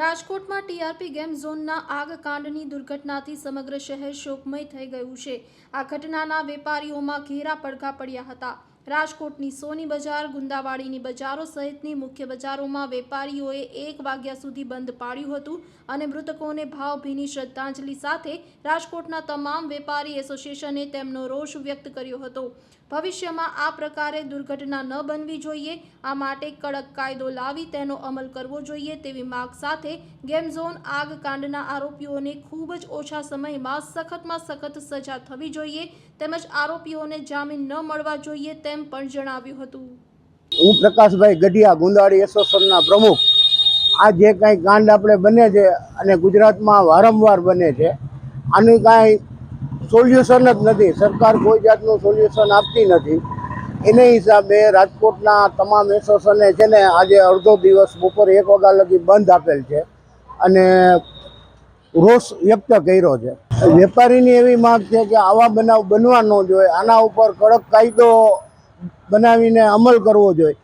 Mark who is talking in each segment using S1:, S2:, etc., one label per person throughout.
S1: રાજકોટમાં TRP game ઝોનના આગકાંડની દુર્ઘટનાથી સમગ્ર શહેર શોકમય થઈ ગયું છે. આ ઘટનાના વેપારીઓમાં ઘેરા પડઘા પડ્યા હતા. રાજકોટની સોની બજાર, ગુંદાવાડીની બજારો સહિતની મુખ્ય બજારોમાં વેપારીઓએ એક વાગ્યા સુધી બંધ પાડ્યું હતું અને મૃતકોને ભાવભીની શ્રદ્ધાંજલિ સાથે રાજકોટના તમામ વેપારી એસોસિએશને તેમનો રોષ વ્યક્ત કર્યો હતો. ભવિષ્યમાં આ પ્રકારે દુર્ઘટના ન બનવી જોઈએ, આ માટે કડક કાયદો લાવી તેનો અમલ કરવો જોઈએ તેવી માગ સાથે ગેમ ઝોન આગ કાંડના આરોપીઓને ખૂબ જ ઓછા સમયમાં સખતમાં સખત સજા થવી જોઈએ તેમજ આરોપીઓને જામીન ન મળવા જોઈએ તેમ પણ જણાવ્યું હતું.
S2: હું પ્રકાશભાઈ ગઢિયા ગુંદાળી એસોસિએશનના પ્રમુખ. આ જે કાંઈ કાંડ આપણે બને છે અને ગુજરાતમાં વારંવાર બને છે, આનું કાંઈ સોલ્યુશન જ નથી. સરકાર કોઈ જાતનું સોલ્યુશન આપતી નથી. એને હિસાબે રાજકોટના તમામ એસોસિએશને છે ને આજે અડધો દિવસ બપોર એક વાગ્યા લગી બંધ આપેલ છે અને રોષ વ્યક્ત કર્યો છે. વેપારીની એવી માંગ છે કે આવા બનાવ બનવા ન જોઈએ. આના ઉપર કડક કાયદો બનાવીને અમલ કરવો જોઈએ.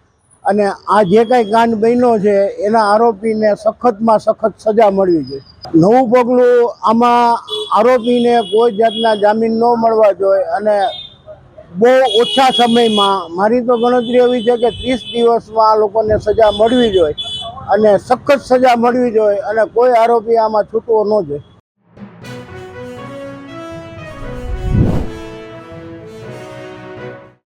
S2: અને આ જે કાંઈ કાંડ બન્યો છે, એના આરોપીને સખતમાં સખત સજા મળવી જોઈએ. નવું પગલું આમાં આરોપીને કોઈ જાતના જામીન ન મળવા જોઈએ અને બહુ ઓછા સમયમાં, મારી તો ગણતરી એવી છે કે ત્રીસ દિવસમાં આ લોકોને સજા મળવી જોઈએ અને સખત સજા મળવી જોઈએ અને કોઈ આરોપી આમાં છૂટવો ન જોઈએ.